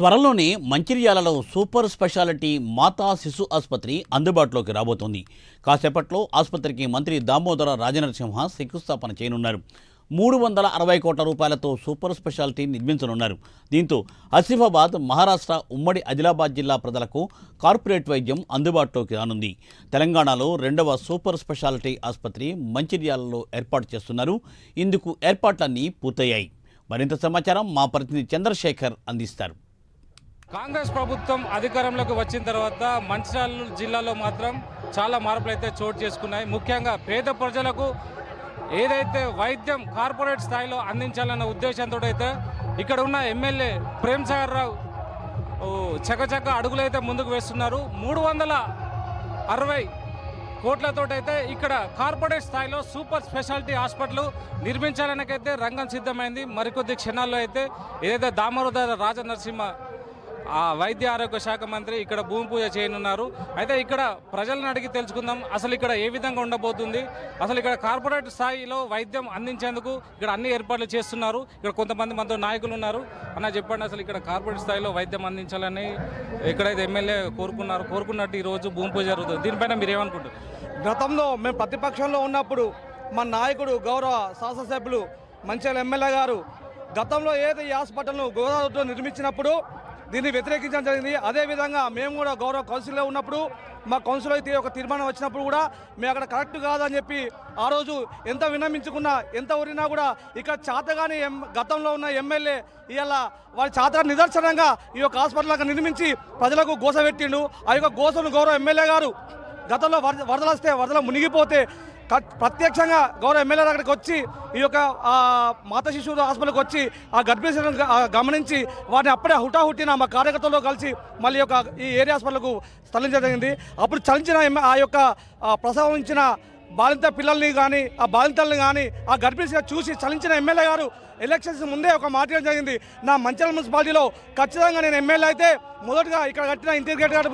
త్వరలోనే మంచిర్యాలలో super speciality మాతా శిశు ఆసుపత్రి అందుబాటులోకి రాబోతోంది. కాసేపట్లో ఆసుపత్రికి మంత్రి దామోదర రాజనరసింహ శంకుస్థాపన చేయనున్నారు. మూడు వందల అరవై కోట్ల రూపాయలతో సూపర్ స్పెషాలిటీ నిర్మించనున్నారు. దీంతో ఆసిఫాబాద్ మహారాష్ట్ర ఉమ్మడి ఆదిలాబాద్ జిల్లా ప్రజలకు కార్పొరేట్ వైద్యం అందుబాటులోకి రానుంది. తెలంగాణలో రెండవ సూపర్ స్పెషాలిటీ ఆసుపత్రి మంచిర్యాలలో ఏర్పాటు చేస్తున్నారు. ఇందుకు ఏర్పాట్లన్నీ పూర్తయ్యాయి. మరింత సమాచారం మా ప్రతినిధి చంద్రశేఖర్ అందిస్తారు. కాంగ్రెస్ ప్రభుత్వం అధికారంలోకి వచ్చిన తర్వాత మంచిర్యాల జిల్లాలో మాత్రం చాలా మార్పులు అయితే చోటు చేసుకున్నాయి. ముఖ్యంగా పేద ప్రజలకు ఏదైతే వైద్యం కార్పొరేట్ స్థాయిలో అందించాలన్న ఉద్దేశంతో అయితే ఇక్కడ ఉన్న ఎమ్మెల్యే ప్రేమ్ సాగర్ రావు చకచక అడుగులైతే ముందుకు వేస్తున్నారు. మూడు వందల అరవై కోట్లతోటైతే ఇక్కడ కార్పొరేట్ స్థాయిలో సూపర్ స్పెషాలిటీ హాస్పిటల్ నిర్మించాలనకైతే రంగం సిద్ధమైంది. మరికొద్ది క్షణాల్లో అయితే ఏదైతే దామోదర రాజనరసింహ ఆ వైద్య ఆరోగ్య శాఖ మంత్రి ఇక్కడ భూమి పూజ చేయనున్నారు. అయితే ఇక్కడ ప్రజలను అడిగి తెలుసుకుందాం. అసలు ఇక్కడ ఏ విధంగా ఉండబోతుంది? అసలు ఇక్కడ కార్పొరేట్ స్థాయిలో వైద్యం అందించేందుకు ఇక్కడ అన్ని ఏర్పాట్లు చేస్తున్నారు. ఇక్కడ కొంతమంది మనతో నాయకులు ఉన్నారు. అన్న చెప్పండి అసలు ఇక్కడ కార్పొరేట్ స్థాయిలో వైద్యం అందించాలని ఎక్కడైతే ఎమ్మెల్యే కోరుకున్నారు కోరుకున్నట్టు ఈ రోజు భూమి పూజ జరుగుతుంది. దీనిపైన మీరు ఏమనుకుంటారు? గతంలో మేము ప్రతిపక్షంలో ఉన్నప్పుడు మా నాయకుడు గౌరవ శాసనసభ్యులు మంచిర్యాల ఎమ్మెల్యే గారు గతంలో ఏదైతే ఈ హాస్పిటల్ను గోదావరితో నిర్మించినప్పుడు దీన్ని వ్యతిరేకించడం జరిగింది. అదేవిధంగా మేము కూడా గౌరవ కౌన్సిల్లో ఉన్నప్పుడు మా కౌన్సిల్ అయితే ఒక తీర్మానం వచ్చినప్పుడు కూడా మేము అక్కడ కరెక్ట్ కాదని చెప్పి ఆ రోజు ఎంత విన్నమించుకున్నా ఎంత ఊరినా కూడా ఇక్కడ చాతగాని ఎం గతంలో ఉన్న ఎమ్మెల్యే ఇవాళ వారి చాత నిదర్శనంగా ఈ యొక్క హాస్పిటల్ నిర్మించి ప్రజలకు గోస పెట్టిండు. ఆ యొక్క గోసను గౌరవ ఎమ్మెల్యే గారు గతంలో వరద వరదలు వస్తే వరదలు మునిగిపోతే ప్రత్యక్షంగా గౌరవ ఎమ్మెల్యే దగ్గరికి వచ్చి ఈ యొక్క మాత శిశువు హాస్పిటల్కి వచ్చి ఆ గర్భిణీలను గమనించి వారిని అప్పుడే హుటాహుట్టిన మా కార్యకర్తలతో కలిసి మళ్ళీ యొక్క ఈ ఏరియా హాస్పిటల్కు తరలించడం జరిగింది. అప్పుడు చలించిన ఆ యొక్క ప్రసవించిన బాలింత పిల్లల్ని కానీ ఆ బాలింతల్ని కానీ ఆ గర్భిణీగా చూసి చలించిన ఎమ్మెల్యే గారు ఎలక్షన్స్ ముందే ఒక మాట జరిగింది. నా మంచిర్యాల మున్సిపాలిటీలో ఖచ్చితంగా నేను ఎమ్మెల్యే అయితే మొదటగా ఇక్కడ కట్టిన ఇంటిగ్రేటెడ్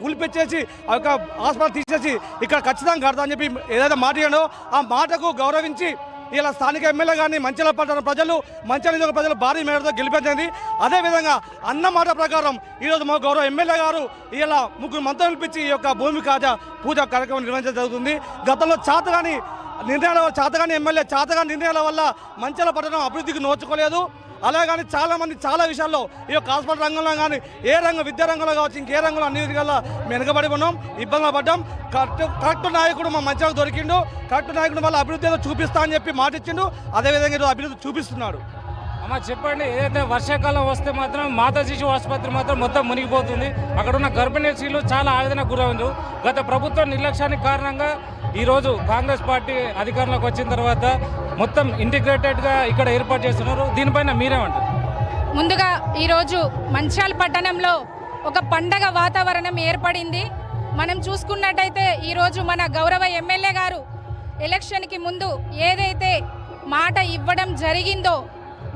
కూలిపెచ్చేసి ఆ యొక్క హాస్పిటల్ తీసేసి ఇక్కడ ఖచ్చితంగా కడతా అని చెప్పి ఏదైతే మాట ఆ మాటకు గౌరవించి ఇలా స్థానిక ఎమ్మెల్యే గారిని మంచిల పట్టణ ప్రజలు మంచిర్యాల నియోజక ప్రజలు భారీ మేరతో గెలిపించింది. అదేవిధంగా అన్న మాట ప్రకారం ఈరోజు మా గౌరవ ఎమ్మెల్యే గారు ఇలా ముగ్గురు మంత్రులు పిలిపించి ఈ యొక్క భూమి కాజ పూజ కార్యక్రమం నిర్వహించడం జరుగుతుంది. గతంలో చాతగాని నిర్ణయాల చాతగాని ఎమ్మెల్యే చాతగాని నిర్ణయాల వల్ల మంచిర్యాల పట్టణం అభివృద్ధికి నోచుకోలేదు. అలా కానీ చాలా చాలా విషయాల్లో ఈ యొక్క హాస్పిటల్ రంగంలో కానీ ఏ రంగం విద్యా రంగంలో కావచ్చు ఇంకే రంగంలో అన్ని విధాలా వెనుకబడి ఉన్నాం ఇబ్బందులు పడ్డాం. కరెక్ట్ కరెక్ట్ నాయకుడు మా మంచిగా దొరికిండు. కరెక్ట్ నాయకుడు వాళ్ళ అభివృద్ధి చూపిస్తా అని చెప్పి మాట ఇచ్చిండు అదేవిధంగా ఈరోజు అభివృద్ధి చూపిస్తున్నాడు. అమ్మ చెప్పండి ఏదైతే వర్షాకాలం వస్తే మాత్రం మాతా శిశు ఆసుపత్రి మాత్రం మొత్తం మునిగిపోతుంది. అక్కడ ఉన్న గర్భిణీ స్త్రీలు చాలా ఆవేదన గురవుంది గత ప్రభుత్వ నిర్లక్ష్యానికి కారణంగా ఈరోజు కాంగ్రెస్ పార్టీ అధికారంలోకి వచ్చిన తర్వాత మొత్తం ఇంటిగ్రేటెడ్గా ఇక్కడ ఏర్పాటు చేస్తున్నారు. దీనిపైన మీరేమంటారు? ముందుగా ఈరోజు మంచాల పట్టణంలో ఒక పండగ వాతావరణం ఏర్పడింది. మనం చూసుకున్నట్టయితే ఈరోజు మన గౌరవ ఎమ్మెల్యే గారు ఎలక్షన్కి ముందు ఏదైతే మాట ఇవ్వడం జరిగిందో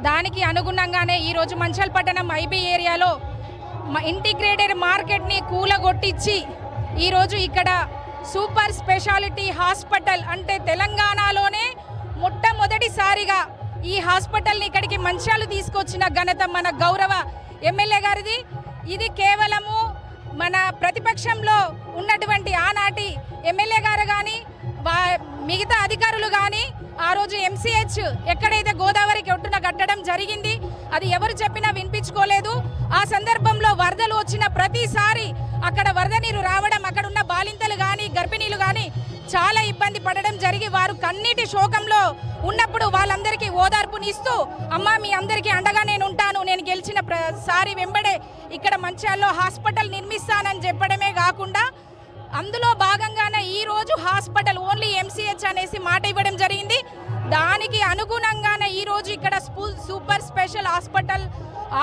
దానికి అనుగుణంగానే ఈరోజు మంచాల పట్టణం ఐబీ ఏరియాలో ఇంటిగ్రేటెడ్ మార్కెట్ని కూలగొట్టించి ఈరోజు ఇక్కడ సూపర్ స్పెషాలిటీ హాస్పిటల్ అంటే తెలంగాణలోనే మొట్టమొదటిసారిగా ఈ హాస్పిటల్ని ఇక్కడికి మంచాలు తీసుకొచ్చిన ఘనత మన గౌరవ ఎమ్మెల్యే గారిది. ఇది కేవలము మన ప్రతిపక్షంలో ఉన్నటువంటి ఆనాటి ఎమ్మెల్యే గారు కానీ మిగతా అధికారులు కానీ ఆ రోజు ఎంసీహెచ్ ఎక్కడైతే గోదావరికి ఒట్టున కట్టడం జరిగింది. అది ఎవరు చెప్పినా వినిపించుకోలేదు. ఆ సందర్భంలో వరదలు వచ్చిన ప్రతిసారి అక్కడ వరద నీరు రావడం అక్కడ ఉన్న బాలింతలు కానీ గర్భిణీలు కానీ చాలా ఇబ్బంది పడడం జరిగి వారు కన్నీటి శోకంలో ఉన్నప్పుడు వాళ్ళందరికీ ఓదార్పునిస్తూ అమ్మ మీ అందరికీ అండగా నేను ఉంటాను. నేను గెలిచిన సారి వెంబడే ఇక్కడ మంచాల్లో హాస్పిటల్ నిర్మిస్తానని చెప్పడమే కాకుండా అందులో భాగంగానే ఈరోజు హాస్పిటల్ ఓన్లీ ఎంసీహెచ్ అనేసి మాట ఇవ్వడం జరిగింది. దానికి అనుగుణంగానే ఈ రోజు ఇక్కడ సూపర్ స్పెషల్ హాస్పిటల్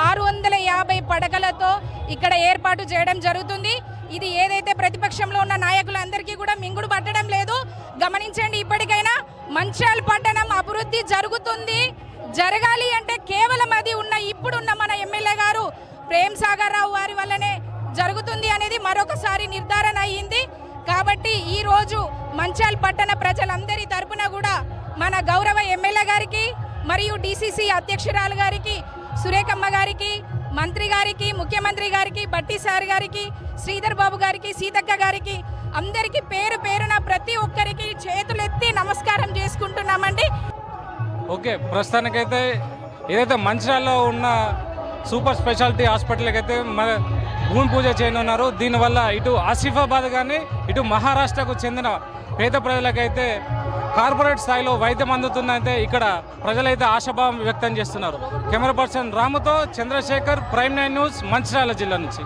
ఆరు వందల యాభై పడకలతో ఇక్కడ ఏర్పాటు చేయడం జరుగుతుంది. ఇది ఏదైతే ప్రతిపక్షంలో ఉన్న నాయకులందరికీ కూడా మింగుడు పట్టడం లేదు. గమనించండి ఇప్పటికైనా మంచాల్ పట్టణం అభివృద్ధి జరుగుతుంది. జరగాలి అంటే కేవలం అది ఉన్న ఇప్పుడున్న మన ఎమ్మెల్యే గారు ప్రేమ్ సాగర్ రావు వారి వల్లనే జరుగుతుంది అనేది మరొకసారి నిర్ధారణ అయ్యింది. కాబట్టి ఈ రోజు మంచాల్ పట్టణ ప్రజలందరి తరపున కూడా మన గౌరవ ఎమ్మెల్యే గారికి మరియు డిసిసి అధ్యక్షురాలు గారికి సురేఖమ్మ గారికి మంత్రి గారికి ముఖ్యమంత్రి గారికి బట్టి సార్ గారికి శ్రీధర్ బాబు గారికి సీతక్క గారికి అందరికీ పేరు పేరున ప్రతి ఒక్కరికి చేతులెత్తి నమస్కారం చేసుకుంటున్నామండి. ఓకే ప్రస్తుతానికైతే ఏదైతే మంచిర్యాలలో ఉన్న సూపర్ స్పెషాలిటీ హాస్పిటల్కి అయితే మన భూమి పూజ చేయనున్నారు. దీనివల్ల ఇటు ఆసిఫాబాద్ కానీ ఇటు మహారాష్ట్రకు చెందిన పేద ప్రజలకైతే కార్పొరేట్ స్థాయిలో వైద్యం అందుతుందంటే ఇక్కడ ప్రజలైతే ఆశాభావం వ్యక్తం చేస్తున్నారు. Camera person రాముతో Chandrasekhar prime nine news Mancherial జిల్లా నుంచి.